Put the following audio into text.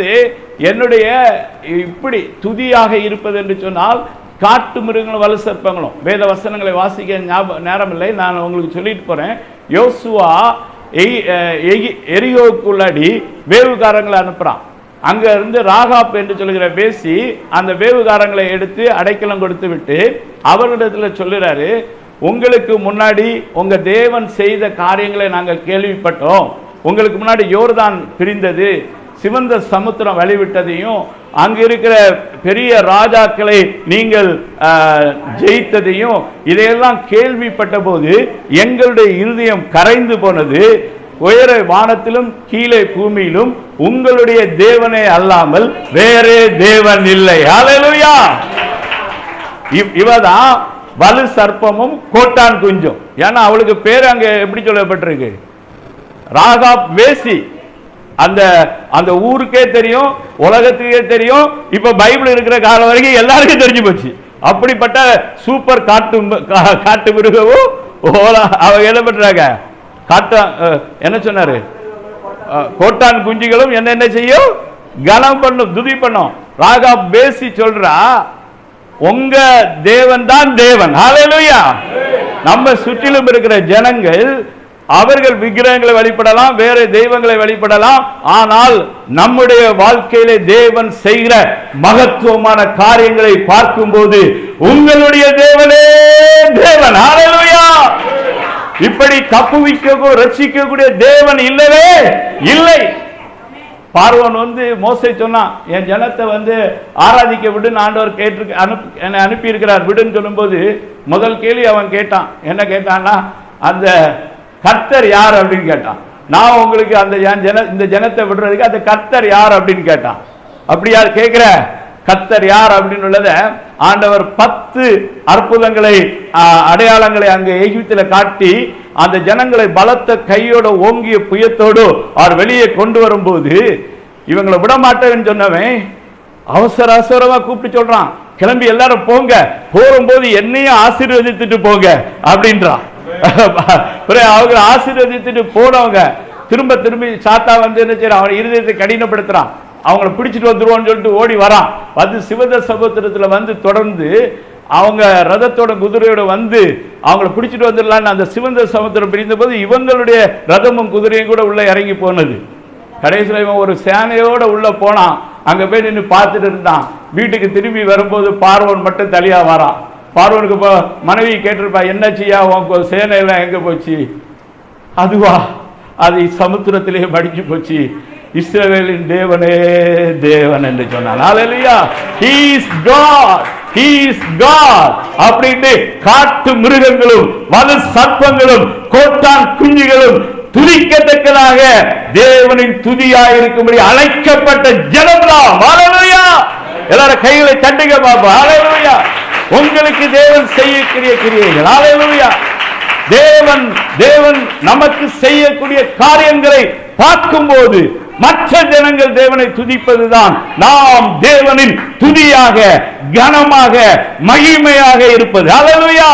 வந்து என்னுடைய இப்படி துதியாக இருப்பது என்று சொன்னால் காட்டு மிருகங்களும் வலு சர்ப்பங்களும். வேத வசனங்களை வாசிக்க ஞாபகம் நேரம் இல்லை நான் உங்களுக்கு சொல்லிட்டு போறேன். யோசுவா எரியோவுக்குள்ளாடி வேவுகாரங்களை அனுப்புறான். அங்க இருந்து ராகாப் என்று சொல்லுகிற பேசி அந்த வேவுகாரங்களை எடுத்து அடைக்கலம் கொடுத்து விட்டு அவர்களிடத்தில் சொல்லுறாரு உங்களுக்கு முன்னாடி உங்க தேவன் செய்த காரியங்களை நாங்கள் கேள்விப்பட்டோம். உங்களுக்கு முன்னாடி யோர்தான் பிரிந்தது. சிவந்த சமுத்திரம் வழிவிட்டதையும் அங்க இருக்கிற பெரிய ராஜாக்களை நீங்கள் ஆஹ், ஜெயித்ததையும் இதையெல்லாம் கேள்விப்பட்ட போது எங்களுடைய இருதயம் கரைந்து போனது. உயர வானத்திலும் கீழே பூமியிலும் உங்களுடைய தேவனே அல்லாமல் வேறே தேவன் இல்லை. ஹalleluya இவ்- இவதான் வலு சர்ப்பமும் கோட்டான் குஞ்சும். ஏன்னா அவளுக்கு பேர் அங்க எப்படி சொல்லப்பட்டிருக்கு? ராகா வேசி. அந்த அந்த ஊருக்கே தெரியும் உலகத்துக்கே தெரியும் இப்ப பைபிள் இருக்கிற காலம் வரைக்கும் எல்லாருக்கும் தெரிஞ்சு போச்சு. அப்படிப்பட்ட சூப்பர் காட்டு கா- காட்டு மிருகவும் ஓலா அவங்க என்ன பண்றாங்க? காட்டா என்ன சொன்னாரு? கோட்டான் குஞ்சுகளும் என்ன என்ன செய்யும்? கனம் பண்ணும் துதி பண்ணும். ராகா பேசி சொல்றா உங்க தேவன் தான் தேவன். நம்ம சுற்றிலும் இருக்கிற ஜனங்கள் அவர்கள் விக்கிரகங்களை வழிபடலாம் வேற தெய்வங்களை வழிபடலாம். ஆனால் நம்முடைய வாழ்க்கையிலே தேவன் செய்கிற மகத்துவமான காரியங்களை பார்க்கும்போது உங்களுடைய தேவனே தேவன். ஹalleluya இப்படி தப்புவிக்க ரட்சிக்கக்கூடிய தேவன் இல்லவே இல்லை. பார்வன் வந்து மோசை சொன்னான் என் ஜனத்தை வந்து ஆராதிக்க விடுன்னு ஆண்டவர் கேட்டு அனுப்பி என்னை அனுப்பியிருக்கிறார் விடுன்னு சொல்லும்போது முதல் கேள்வி அவன் கேட்டான். என்ன கேட்டான்னா அந்த கர்த்தர் யார் அப்படின்னு கேட்டான். நான் உங்களுக்கு அந்த ஜன இந்த ஜனத்தை விடுறதுக்கு அந்த கர்த்தர் யார் அப்படின்னு கேட்டான். அப்படி யார் கேட்கிற? கர்த்தர் யார் அப்படின்னு உள்ளத ஆண்டவர் பத்து அற்புதங்களை அடையாளங்களை அங்கே எகிப்தில் காட்டி அந்த ஜனங்களை பலத்த கையோட ஓங்கிய புயத்தோடு அவர் வெளியே கொண்டு வரும்போது இவங்களை விட மாட்டேன்னு சொன்னவன் அவசர அவசரமா கூப்பிட்டு சொல்றான். கிளம்பி எல்லாரும் போங்க. போகும்போது என்னையும் ஆசீர்வதித்துட்டு போங்க அப்படின்றான். அவங்க ஆசீர்வதித்துட்டு போனவங்க திரும்ப திரும்பி சாத்தா வந்து என்ன செய்யறான்? அவன் இருதயத்தை கடினப்படுத்துறான். அவங்கள பிடிச்சிட்டு வந்துருவோம்னு சொல்லிட்டு ஓடி வரான். வந்து சிவத சமுத்திரத்துல வந்து தொடர்ந்து அவங்க ரதத்தோட குதிரையோட வந்து அவங்கள பிடிச்சிட்டு வந்துடலான்னு அந்த சிவந்த சமுத்திரம் பிரிந்த போது இவங்களுடைய ரதமும் குதிரையும் கூட உள்ள இறங்கி போனது. கடைசியில் இவன் ஒரு சேனையோட உள்ள போனான். அங்க போய் நின்று பார்த்துட்டு இருந்தான். வீட்டுக்கு திரும்பி வரும்போது பார்வன் மட்டும் தனியா வரான். பார்வனுக்கு இப்போ மனைவி கேட்டிருப்பா என்ன செய்யா உன் சேனையெல்லாம் எங்கே போச்சு? அதுவா அது சமுத்திரத்திலே மடிஞ்சு போச்சு. இஸ்ரவேலின் தேவனே தேவன் என்று சொன்னான். Hallelujah he he's god he's is அப்படின்னு காட்டு மிருகங்களும் வலு சர்ப்பங்களும் கோட்டான் குஞ்சுகளும் துதிக்கத்தக்கதாக தேவனின் துதியாக இருக்கும்படி அழைக்கப்பட்ட ஜனம்தான். ஹalleluya. எல்லாரும் கைகளை தட்டுங்க பாப்பா ஹalleluya. உங்களுக்கு தேவன் செய்யக்கூடிய கிரியைகள். ஹalleluya. தேவன் தேவன் நமக்கு செய்யக்கூடிய காரியங்களை பார்க்கும்போது மற்ற ஜனங்கள் தேவனை துதிப்பதுதான் நாம் தேவனின் துதியாக கனமாக மகிமையாக இருப்பது. ஹalleluya.